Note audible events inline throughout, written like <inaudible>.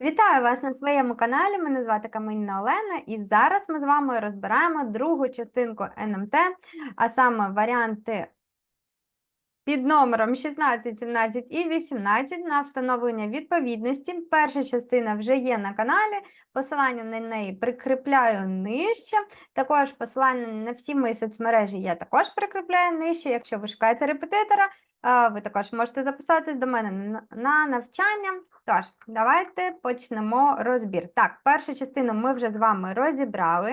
Вітаю вас на своєму каналі. Мене звати Камінна Олена, і зараз ми з вами розбираємо другу частинку НМТ, а саме варіанти під номером 16, 17 і 18 на встановлення відповідності. Перша частина вже є на каналі. Посилання на неї прикріпляю нижче. Також посилання на всі мої соцмережі я також прикріпляю нижче. Якщо ви шукаєте репетитора, ви також можете записатись до мене на- на навчання. Тож, давайте почнемо розбір. Так, першу частину ми вже з вами розібрали.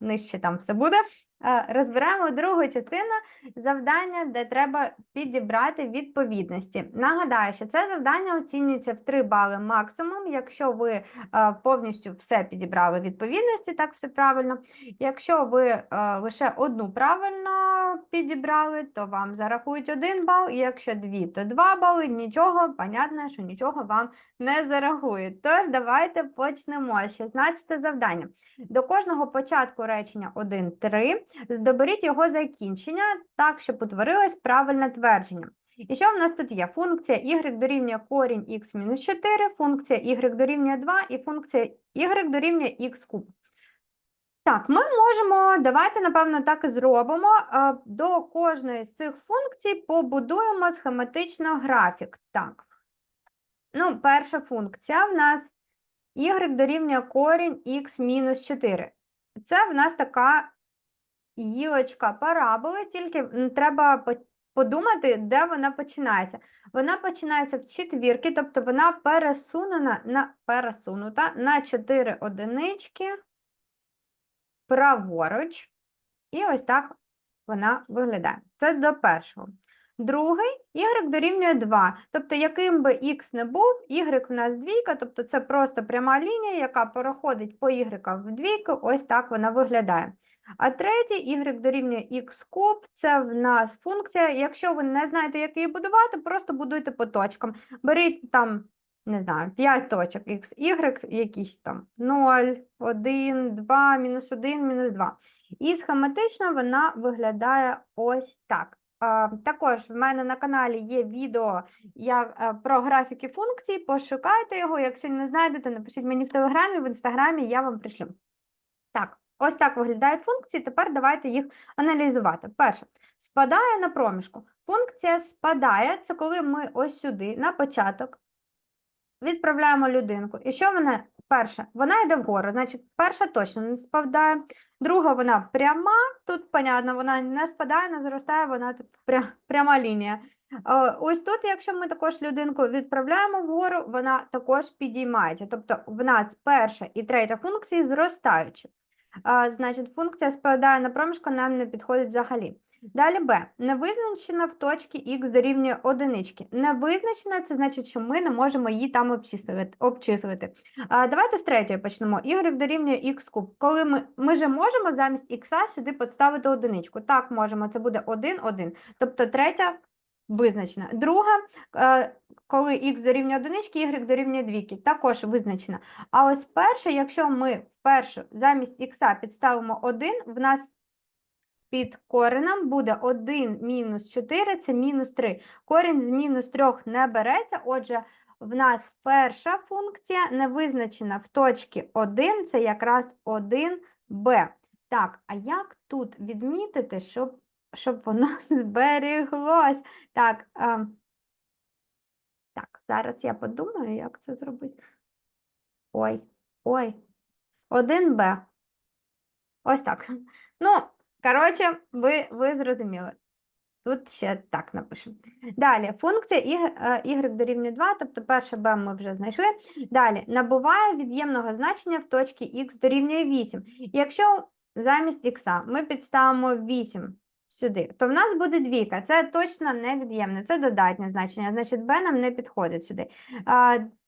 Нижче там все буде. А, Розберемо другу частину завдання, де треба підібрати відповідності. Нагадаю, що це завдання оцінюється в 3 бали максимум, якщо ви е, повністю все підібрали відповідності, так все правильно. Якщо ви е, лише одну правильно підібрали, то вам зарахують 1 бал, і якщо дві, то 2 бали. Нічого, понятно, що нічого вам не зарахують. Тож давайте почнемо. 16 завдання. До кожного початку речення 1-3 здоберіть його закінчення так, щоб утворилось правильне твердження. І що в нас тут є? Функція y дорівнює корінь x мінус 4, функція y дорівнює 2 і функція y дорівнює x куб. Так, ми можемо, давайте, напевно, так і зробимо. До кожної з цих функцій побудуємо схематично графік. Так. Ну, перша функція в нас y дорівнює корінь x мінус 4. Це в нас така гілочка параболи, тільки треба подумати, де вона починається. Вона починається в четвірки, тобто вона пересунена на, пересунута на 4 одинички праворуч. І ось так вона виглядає. Це до першого. Другий y дорівнює 2. Тобто, яким би x не був, y в нас двійка, тобто це просто пряма лінія, яка переходить по y в двійку, ось так вона виглядає. А третій y дорівнює x куб, це в нас функція. Якщо ви не знаєте, як її будувати, просто будуйте по точкам. Беріть там, не знаю, 5 точок x, y, якісь там 0, 1, 2, мінус 1, мінус 2. І схематично вона виглядає ось так. Також в мене на каналі є відео е, про графіки функцій, пошукайте його. Якщо не знайдете, напишіть мені в телеграмі, в інстаграмі, я вам пришлю. Так, ось так виглядають функції. Тепер давайте їх аналізувати. Перше, спадає на проміжку. Функція спадає це коли ми ось сюди, на початок, відправляємо людинку. І що вона перша? Вона йде вгору, значить, перша точно не спадає. Друга вона пряма, тут, понятно, вона не спадає, не зростає, вона пря- пряма лінія. Е, Ось тут, якщо ми також людинку відправляємо вгору, вона також підіймається. Тобто в нас перша і третя функції зростаючі. А, Значить, функція спадає на проміжку, нам не підходить взагалі. Далі Б. Невизначена в точці х дорівнює одинички. Невизначена це значить, що ми не можемо її там обчислити. А, давайте з третьої почнемо. y дорівнює х куб. Коли ми, ми же можемо замість х сюди підставити одиничку. Так, можемо, це буде 1, 1. Тобто третя визначена. Друга, е, коли х дорівнює одинички, y дорівнює двійки, також визначена. А ось перше, якщо ми першу замість х підставимо 1, в нас під коренем буде 1 мінус 4, це мінус 3. Корінь з мінус 3 не береться, отже, в нас перша функція не визначена в точці 1, це якраз 1b. Так, а як тут відмітити, щоб, щоб воно <laughs> зберіглось? Так, е, так, зараз я подумаю, як це зробити. Ой, ой. 1b. Ось так. Ну, коротше, ви, ви зрозуміли. Тут ще так напишемо. Далі, функція y, y дорівнює 2, тобто перше b ми вже знайшли. Далі, набуває від'ємного значення в точці x дорівнює 8. Якщо замість x ми підставимо 8 сюди, то в нас буде двійка. Це точно не від'ємне, це додатнє значення, значить b нам не підходить сюди.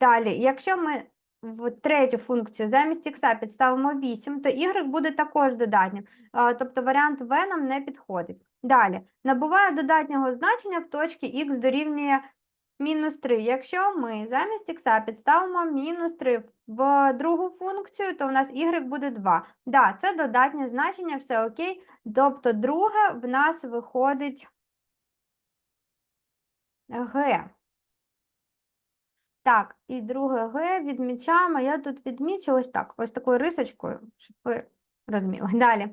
Далі, якщо ми в третю функцію замість х підставимо 8, то y буде також додатнім. Тобто варіант v нам не підходить. Далі, набуває додатнього значення в точці х дорівнює мінус 3. Якщо ми замість х підставимо мінус 3 в другу функцію, то в нас y буде 2. Да, це додатнє значення, все окей. Тобто друге в нас виходить g. Так, і друге Г відмічаємо. Я тут відмічу ось так, ось такою рисочкою, щоб ви розуміли. <laughs> Далі.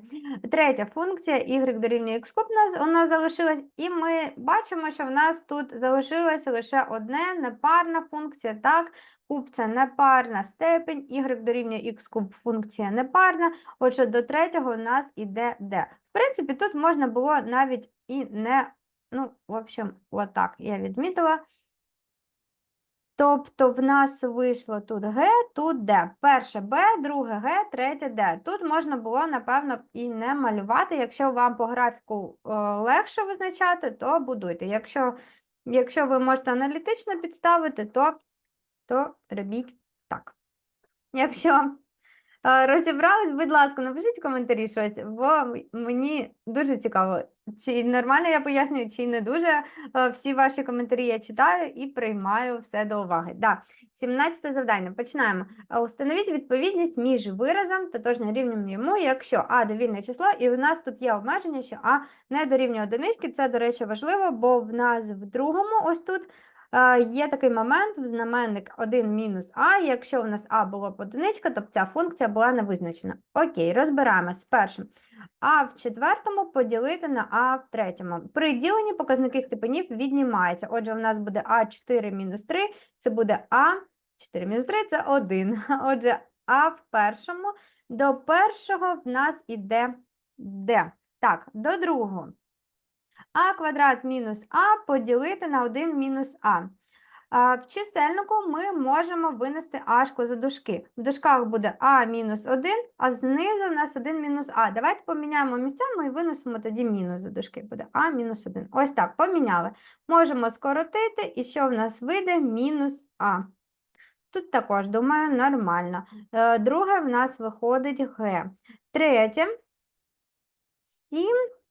Третя функція y дорівнює x куб у нас, залишилась, і ми бачимо, що в нас тут залишилась лише одне непарна функція. Так, куб це непарна степень, y дорівнює x куб функція непарна. Отже, до третього у нас іде d. В принципі, тут можна було навіть і не, ну, в общем, отак я відмітила. Тобто в нас вийшло тут Г, тут Д. Перше Б, друге Г, третє Д. Тут можна було, напевно, і не малювати. Якщо вам по графіку е, легше визначати, то будуйте. Якщо, якщо ви можете аналітично підставити, то, то робіть так. Якщо розібрались, будь ласка, напишіть в коментарі щось, бо мені дуже цікаво, чи нормально я пояснюю, чи не дуже. Е, Всі ваші коментарі я читаю і приймаю все до уваги. Да. 17 завдання. Починаємо. Е, Установіть відповідність між виразом тотожним рівнем йому, якщо А довільне число, і у нас тут є обмеження, що А не дорівнює одинички. Це, до речі, важливо, бо в нас в другому ось тут е, є такий момент, знаменник 1 мінус А. Якщо у нас А було б одиничка, то ця функція була не визначена. Окей, розбираємось з першим. А в четвертому поділити на А в третьому. При діленні показники степенів віднімаються. Отже, у нас буде А4 мінус 3, це буде А4 мінус 3, це 1. <laughs> Отже, А в першому, до першого в нас іде Д. Так, до другого. А квадрат мінус А поділити на 1 мінус А. В чисельнику ми можемо винести ашку за дужки. В дужках буде А мінус 1, а знизу у нас 1 мінус А. Давайте поміняємо місцями і винесемо тоді мінус за дужки. Буде А мінус 1. Ось так, поміняли. Можемо скоротити, і що в нас вийде? Мінус А. Тут також, думаю, нормально. Е, Друге в нас виходить Г. Третє. 7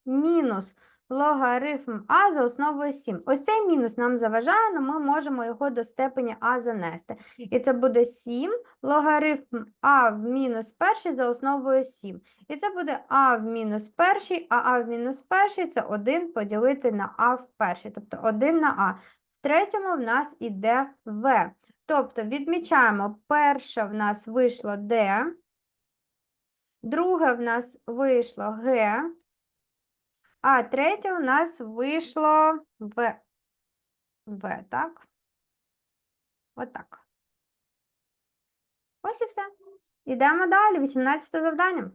мінус логарифм А за основою 7. Ось цей мінус нам заважає, але ми можемо його до степені А занести. І це буде 7 логарифм А в мінус перший за основою 7. І це буде А в мінус перший, а А в мінус перший це 1 поділити на А в перший, тобто 1 на А. В третьому в нас іде В. Тобто відмічаємо, перше в нас вийшло Д, друге в нас вийшло Г, а третє у нас вийшло В. В, так? Отак. Ось і все. Йдемо далі. 18 завдання.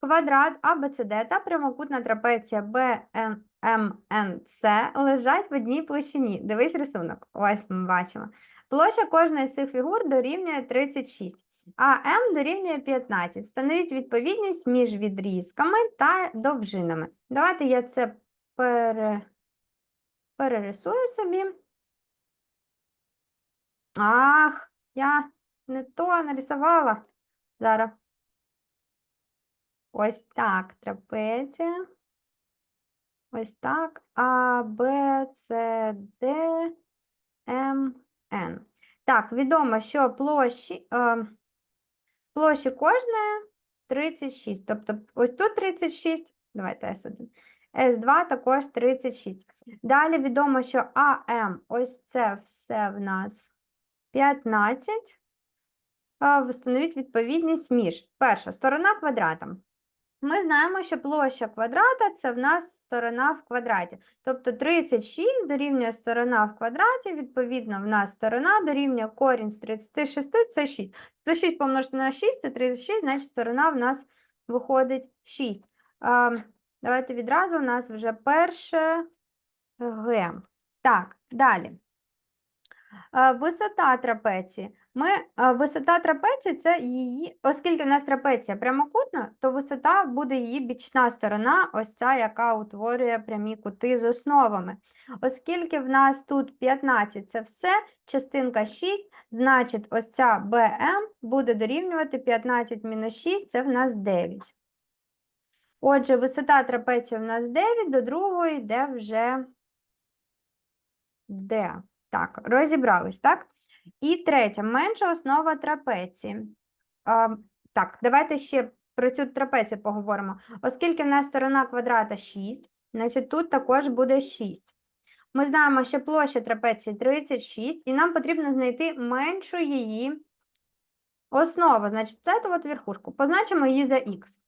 Квадрат ABCD та прямокутна трапеція BMNC лежать в одній площині. Дивись рисунок. Ось ми бачимо. Площа кожної з цих фігур дорівнює 36, а М дорівнює 15. Встановіть відповідність між відрізками та довжинами. Давайте я це пере... перерисую собі. Ах, я не то нарисувала. Зараз. Ось так, трапеція. Ось так. А, Б, С, Д, М, Н. Так, відомо, що площі, е, площі кожної 36. Тобто ось тут 36, давайте С1. С2 також 36. Далі відомо, що АМ, ось це все в нас 15. Встановіть відповідність між. Перша сторона квадрата. Ми знаємо, що площа квадрата це в нас сторона в квадраті. Тобто 36 дорівнює сторона в квадраті, відповідно, в нас сторона дорівнює корінь з 36, це 6. То 6 помножити на 6 це 36, значить сторона в нас виходить 6. А, давайте відразу у нас вже перше Г. Так, далі. Висота трапеції. Ми, висота трапеції це її, оскільки в нас трапеція прямокутна, то висота буде її бічна сторона, ось ця, яка утворює прямі кути з основами. Оскільки в нас тут 15 це все, частинка 6, значить ось ця BM буде дорівнювати 15 мінус 6, це в нас 9. Отже, висота трапеції в нас 9, до другої йде вже D. Так, розібрались, так? І третє, менша основа трапеції. А, так, давайте ще про цю трапецію поговоримо. Оскільки в нас сторона квадрата 6, значить тут також буде 6. Ми знаємо, що площа трапеції 36, і нам потрібно знайти меншу її основу, значить, це от верхушку. Позначимо її за х.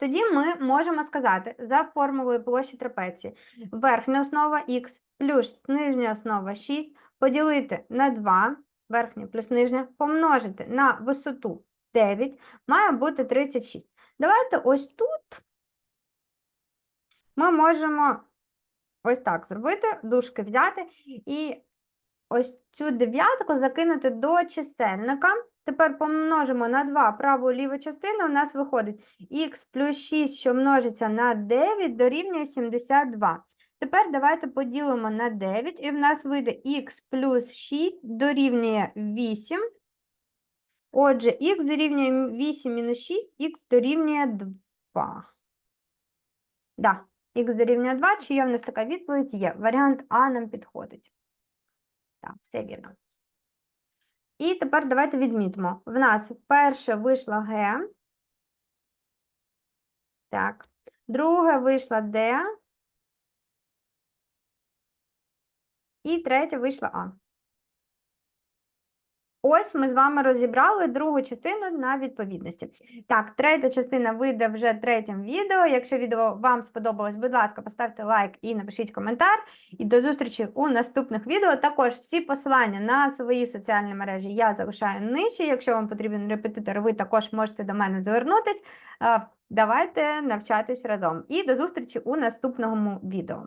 Тоді ми можемо сказати за формулою площі трапеції верхня основа х плюс нижня основа 6 поділити на 2, верхня плюс нижня, помножити на висоту 9, має бути 36. Давайте ось тут ми можемо ось так зробити, дужки взяти і ось цю дев'ятку закинути до чисельника. Тепер помножимо на 2 праву і ліву частину, у нас виходить х плюс 6, що множиться на 9, дорівнює 72. Тепер давайте поділимо на 9, і в нас вийде х плюс 6 дорівнює 8. Отже, х дорівнює 8 мінус 6, х дорівнює 2. Да, х дорівнює 2, чи є в нас така відповідь? Є. Варіант А нам підходить. Так, все вірно. І тепер давайте відмітимо. В нас перше вийшла Г. Так. Друге вийшла Д. І третє вийшла А. Ось ми з вами розібрали другу частину на відповідності. Так, третя частина вийде вже третім відео. Якщо відео вам сподобалось, будь ласка, поставте лайк і напишіть коментар. І до зустрічі у наступних відео. Також всі посилання на свої соціальні мережі я залишаю нижче. Якщо вам потрібен репетитор, ви також можете до мене звернутись. Е, Давайте навчатись разом. І до зустрічі у наступному відео.